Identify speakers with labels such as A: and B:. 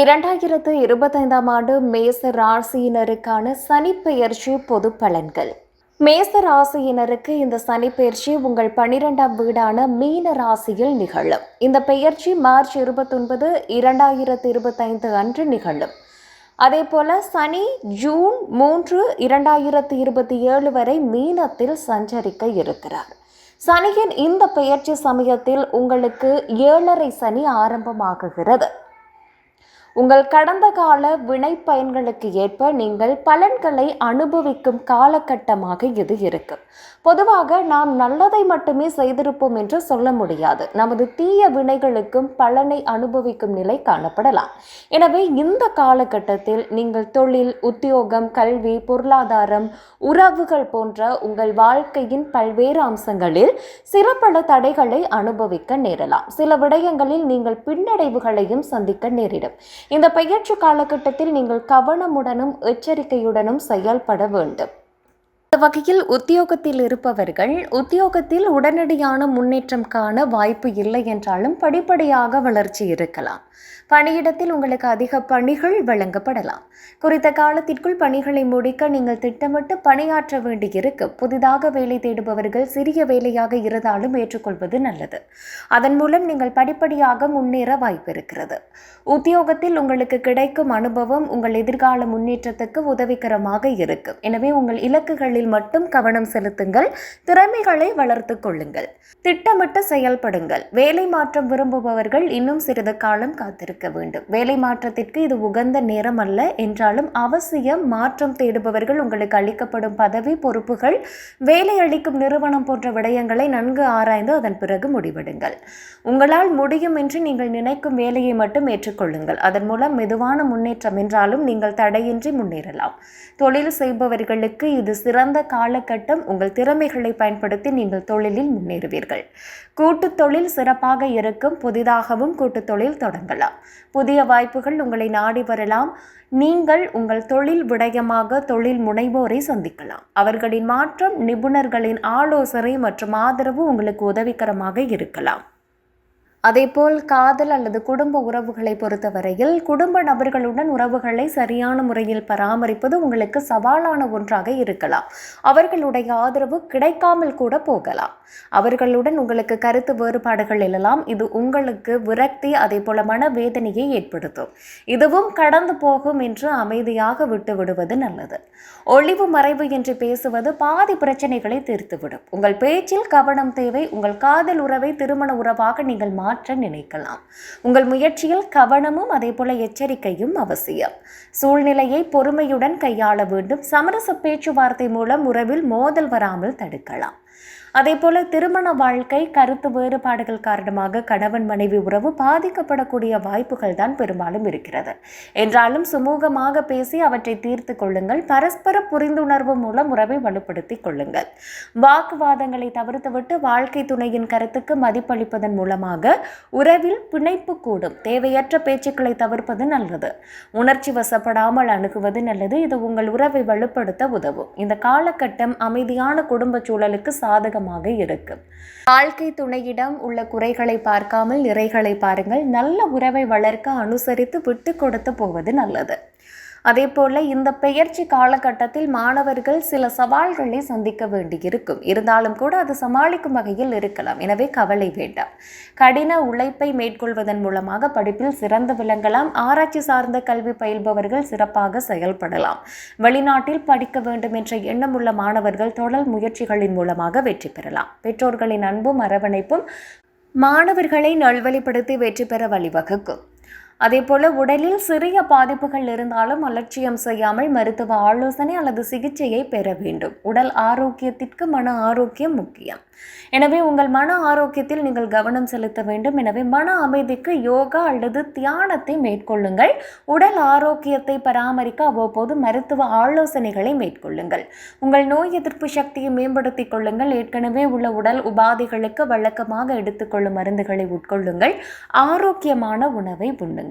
A: இரண்டாயிரத்து இருபத்தைந்தாம் ஆண்டு மேச ராசியினருக்கான சனிப்பெயர்ச்சி பொது பலன்கள். மேச ராசியினருக்கு இந்த சனிப்பெயர்ச்சி உங்கள் பனிரெண்டாம் வீடான மீன ராசியில் நிகழும். இந்த பெயர்ச்சி மார்ச் இருபத்தொன்பது இரண்டாயிரத்து இருபத்தைந்து அன்று நிகழும். அதே போல சனி ஜூன் மூன்று இரண்டாயிரத்து இருபத்தி ஏழு வரை மீனத்தில் சஞ்சரிக்க இருக்கிறார். சனியின் இந்த பெயர்ச்சி சமயத்தில் உங்களுக்கு ஏழரை சனி ஆரம்பமாகுகிறது. உங்கள் கடந்த கால வினை பயன்களுக்கு ஏற்ப நீங்கள் பலன்களை அனுபவிக்கும் காலகட்டமாக இது இருக்கு. பொதுவாக நாம் நல்லதை மட்டுமே செய்திருப்போம் என்று சொல்ல முடியாது. நமது தீய வினைகளுக்கும் பலனை அனுபவிக்கும் நிலை காணப்படலாம். எனவே இந்த காலகட்டத்தில் நீங்கள் தொழில் உத்தியோகம் கல்வி பொருளாதாரம் உறவுகள் போன்ற உங்கள் வாழ்க்கையின் பல்வேறு அம்சங்களில் சில பல தடைகளை அனுபவிக்க நேரலாம். சில விடயங்களில் நீங்கள் பின்னடைவுகளையும் சந்திக்க நேரிடும். இந்த பயிற்சி காலகட்டத்தில் நீங்கள் கவனமுடனும் எச்சரிக்கையுடனும் செயல்பட வேண்டும். இந்த வகையில் உத்தியோகத்தில் இருப்பவர்கள் உத்தியோகத்தில் உடனடியான முன்னேற்றம் காண வாய்ப்பு இல்லை என்றாலும் படிப்படியாக வளர்ச்சி இருக்கலாம். பணியிடத்தில் உங்களுக்கு அதிக பணிகள் வழங்கப்படலாம். குறித்த காலத்திற்குள் பணிகளை முடிக்க நீங்கள் திட்டமிட்டு பணியாற்ற வேண்டியிருக்கும் புதிதாக வேலை தேடுபவர்கள் சிறிய வேலையாக இருந்தாலும் ஏற்றுக்கொள்வது நல்லது. அதன் மூலம் நீங்கள் படிப்படியாக முன்னேற வாய்ப்பு இருக்கிறது உத்தியோகத்தில் உங்களுக்கு கிடைக்கும் அனுபவம் உங்கள் எதிர்கால முன்னேற்றத்துக்கு உதவிகரமாக இருக்கும் எனவே உங்கள் இலக்குகளில் மட்டும் கவனம் செலுத்துங்கள். திறமைகளை வளர்த்து கொள்ளுங்கள். திட்டமிட்டு செயல்படுங்கள். வேலை மாற்றம் விரும்புபவர்கள் இன்னும் சிறிது காலம் காத்திருக்க வேண்டும். வேலை மாற்றத்திற்கு இது உகந்த நேரம் அல்ல. என்றாலும் அவசியம் மாற்றம் தேடுபவர்கள் உங்களுக்கு அளிக்கப்படும் பதவி பொறுப்புகள் வேலை அளிக்கும் நிறுவனம் போன்ற விடயங்களை நன்கு ஆராய்ந்து அதன் பிறகு முடிவெடுங்கள். உங்களால் முடியும் என்று நீங்கள் நினைக்கும் வேலையை மட்டும் ஏற்றுக்கொள்ளுங்கள். அதன் மூலம் மெதுவான முன்னேற்றம் என்றாலும் நீங்கள் தடையின்றி முன்னேறலாம். தொழில் செய்பவர்களுக்கு இது சிறந்த காலகட்டம். உங்கள் திறமைகளை பயன்படுத்தி நீங்கள் தொழிலில் முன்னேறுவீர்கள். கூட்டுத் தொழில் சிறப்பாக இருக்கும். புதிதாகவும் கூட்டுத் தொழில் தொடங்கலாம் புதிய வாய்ப்புகள் உங்களை நாடி வரலாம். நீங்கள் உங்கள் தொழில் விடயமாக தொழில் முனைவோரை சந்திக்கலாம். அவர்களின் மாற்றம் நிபுணர்களின் ஆலோசனை மற்றும் ஆதரவு உங்களுக்கு உதவிகரமாக இருக்கலாம். அதேபோல் காதல் அல்லது குடும்ப உறவுகளை பொறுத்தவரையில் குடும்ப நபர்களுடன் உறவுகளை சரியான முறையில் பராமரிப்பது உங்களுக்கு சவாலான ஒன்றாக இருக்கலாம். அவர்களுடைய ஆதரவு கிடைக்காமல் கூட போகலாம். அவர்களுடன் உங்களுக்கு கருத்து வேறுபாடுகள் எழலாம். இது உங்களுக்கு விரக்தி அதே போல மனவேதனையை ஏற்படுத்தும். இதுவும் கடந்து போகும் என்று அமைதியாக விட்டு விடுவது நல்லது. ஒளிவு மறைவு என்று பேசுவது பாதி பிரச்சனைகளை தீர்த்துவிடும். உங்கள் பேச்சில் கவனம் தேவை. உங்கள் காதல் உறவை திருமண உறவாக நீங்கள் மாற்ற நினைக்கலாம். உங்கள் முயற்சியில் கவனமும் அதே போல எச்சரிக்கையும் அவசியம். சூழ்நிலையை பொறுமையுடன் கையாள வேண்டும். சமரச பேச்சுவார்த்தை மூலம் உறவில் மோதல் வராமல் தடுக்கலாம். அதே போல திருமண வாழ்க்கை கருத்து வேறுபாடுகள் காரணமாக கணவன் மனைவி உறவு பாதிக்கப்படக்கூடிய வாய்ப்புகள் தான் பெரும்பாலும் இருக்கிறது. என்றாலும் சுமூகமாக பேசி அவற்றை தீர்த்து கொள்ளுங்கள். பரஸ்பர புரிந்துணர்வு மூலம் உறவை வலுப்படுத்திக் கொள்ளுங்கள். வாக்குவாதங்களை தவிர்த்துவிட்டு வாழ்க்கை துணையின் கருத்துக்கு மதிப்பளிப்பதன் மூலமாக உறவில் பிணைப்பு கூடும். தேவையற்ற பேச்சுக்களை தவிர்ப்பது நல்லது. உணர்ச்சி வசப்படாமல் அணுகுவது நல்லது. இது உங்கள் உறவை வலுப்படுத்த உதவும். இந்த காலகட்டம் அமைதியான குடும்ப சூழலுக்கு சாதகம் சாதகமாக இருக்கும் வாழ்க்கை துணையிடம் உள்ள குறைகளை பார்க்காமல் நிறைகளை பாருங்கள். நல்ல உறவை வளர்க்க அனுசரித்து விட்டு கொடுத்து போவது நல்லது. அதே போல இந்த பெயர்ச்சி காலகட்டத்தில் மாணவர்கள் சில சவால்களை சந்திக்க வேண்டியிருக்கும். இருந்தாலும் கூட அது சமாளிக்கும் வகையில் இருக்கலாம். எனவே கவலை வேண்டாம். கடின உழைப்பை மேற்கொள்வதன் மூலமாக படிப்பில் சிறந்து விளங்கலாம். ஆராய்ச்சி சார்ந்த கல்வி பயில்பவர்கள் சிறப்பாக செயல்படலாம். வெளிநாட்டில் படிக்க வேண்டும் என்ற எண்ணமுள்ள மாணவர்கள் தொடர் முயற்சிகளின் மூலமாக வெற்றி பெறலாம். பெற்றோர்களின் அன்பும் அரவணைப்பும் மாணவர்களை நல்வழிப்படுத்தி வெற்றி பெற வழிவகுக்கும். அதேபோல உடலில் சிறிய பாதிப்புகள் இருந்தாலும் அலட்சியம் செய்யாமல் மருத்துவ ஆலோசனை அல்லது சிகிச்சையை பெற வேண்டும். உடல் ஆரோக்கியத்திற்கு மன ஆரோக்கியம் முக்கியம். எனவே உங்கள் மன ஆரோக்கியத்தில் நீங்கள் கவனம் செலுத்த வேண்டும். எனவே மன அமைதிக்கு யோகா அல்லது தியானத்தை மேற்கொள்ளுங்கள். உடல் ஆரோக்கியத்தை பராமரிக்க அவ்வப்போது மருத்துவ ஆலோசனைகளை மேற்கொள்ளுங்கள். உங்கள் நோய் எதிர்ப்பு சக்தியை மேம்படுத்திக் கொள்ளுங்கள். ஏற்கனவே உள்ள உடல் உபாதைகளுக்கு வழக்கமாக எடுத்துக்கொள்ளும் மருந்துகளை உட்கொள்ளுங்கள். ஆரோக்கியமான உணவை உண்ணுங்கள்.